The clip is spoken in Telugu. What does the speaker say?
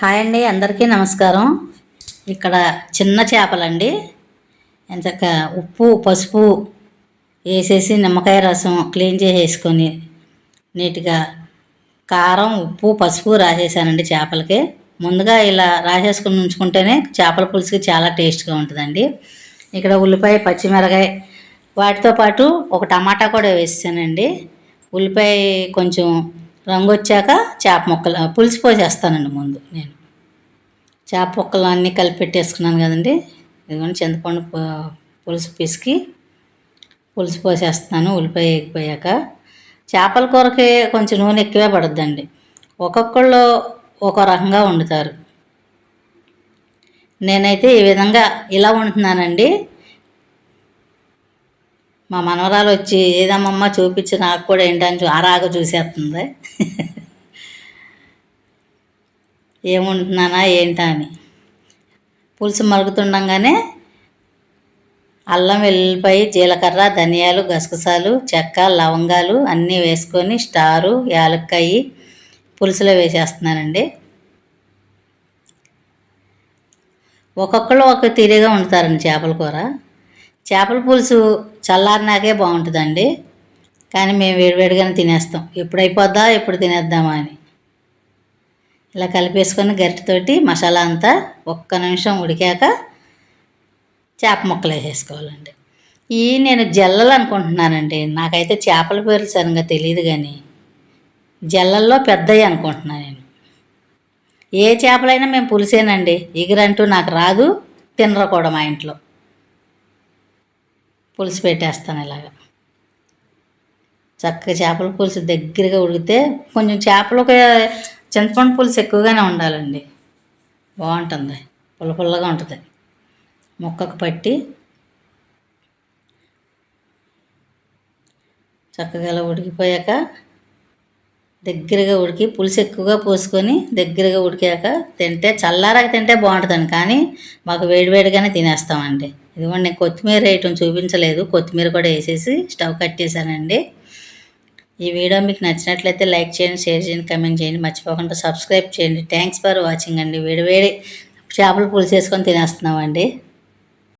హాయ్ అండి అందరికీ నమస్కారం. ఇక్కడ చిన్న చేపలండి. ఎంచక్క ఉప్పు పసుపు వేసేసి నిమ్మకాయ రసం క్లీన్ చేసేసుకొని నీట్గా కారం ఉప్పు పసుపు రాసేసానండి చేపలకి. ముందుగా ఇలా రాసేసుకుని ఉంచుకుంటేనే చేపల పులుసుకి చాలా టేస్ట్గా ఉంటుందండి. ఇక్కడ ఉల్లిపాయ పచ్చిమిరకాయ వాటితో పాటు ఒక టమాటా కూడా వేసానండి ఉల్లిపాయ కొంచెం రంగు వచ్చాక చేప ముక్కలు పులుసు పోసేస్తానండి ముందు నేను. చేప ముక్కలు అన్నీ కలిపి పెట్టేసుకున్నాను కదండి. ఇదిగోండి చింతపండు పులుసు పిసికి పులుసు పోసేస్తున్నాను ఉల్లిపాయ ఎగిపోయాక చేపల కూరకి కొంచెం నూనె ఎక్కువే పడుద్దండి. ఒక్కొక్కళ్ళు ఒక రకంగా వండుతారు. నేనైతే ఈ విధంగా ఇలా వండుతున్నానండి. మా మనవరాలు వచ్చి ఏదమ్మమ్మ చూపించి నాకు కూడా ఏంటని చూ- ఆరాగా చూసేస్తుంది. ఏముంటున్నానా ఏంటా అని. పులుసు మరుగుతుండగానే అల్లం వెల్లుల్లిపాయ జీలకర్ర ధనియాలు గసగసాలు చెక్క లవంగాలు అన్నీ వేసుకొని స్టారు యాలక్కాయి పులుసులో వేసేస్తున్నానండి. ఒక్కొక్కరు ఒక తీరుగా వండుతారండి చేపల కూర. చేపల పులుసు చల్లారినాకే బాగుంటుందండి. కానీ మేము వేడివేడిగానే తినేస్తాం. ఎప్పుడు ఎప్పుడు తినేద్దామా అని. ఇలా కలిపేసుకొని గరిటెతోటి మసాలా అంతా ఒక్క నిమిషం ఉడికాక చేప ముక్కలు వేసేసుకోవాలండి. ఈ నేను జల్లలు అనుకుంటున్నానండి. నాకైతే చేపల పేర్లు సరిగ్గా తెలియదు కానీ జల్లల్లో పెద్దవి అనుకుంటున్నాను నేను. ఏ చేపలైనా మేము పులిసేనండి. ఎగిరంటూ నాకు రాదు తినరు కూడా మా ఇంట్లో. పులుసు పెట్టేస్తాను ఇలాగా. చక్కగా చేపల పులుసు దగ్గరగా ఉడికితే కొంచెం చేపలు ఒక చింతపండు పులుసు ఎక్కువగానే ఉండాలండి. బాగుంటుంది. పుల్ల పుల్లగా ఉంటుంది. ముక్కకు పట్టి చక్కగా ఇలా ఉడికిపోయాక దగ్గరగా ఉడికి పులుసు ఎక్కువగా పోసుకొని దగ్గరగా ఉడికాక తింటే చల్లారాక తింటే బాగుంటుందండి. కానీ మాకు వేడివేడిగానే తినేస్తామండి. ఇదిగోండి నేను కొత్తిమీర వేయటం చూపించలేదు. కొత్తిమీర కూడా వేసేసి స్టవ్ కట్టేశానండి ఈ వీడియో మీకు నచ్చినట్లయితే లైక్ చేయండి షేర్ చేయండి కమెంట్ చేయండి. మర్చిపోకుండా సబ్స్క్రైబ్ చేయండి. థ్యాంక్స్ ఫర్ వాచింగ్ అండి. వేడివేడి చేపలు పులుసు వేసుకొని తినేస్తున్నామండి.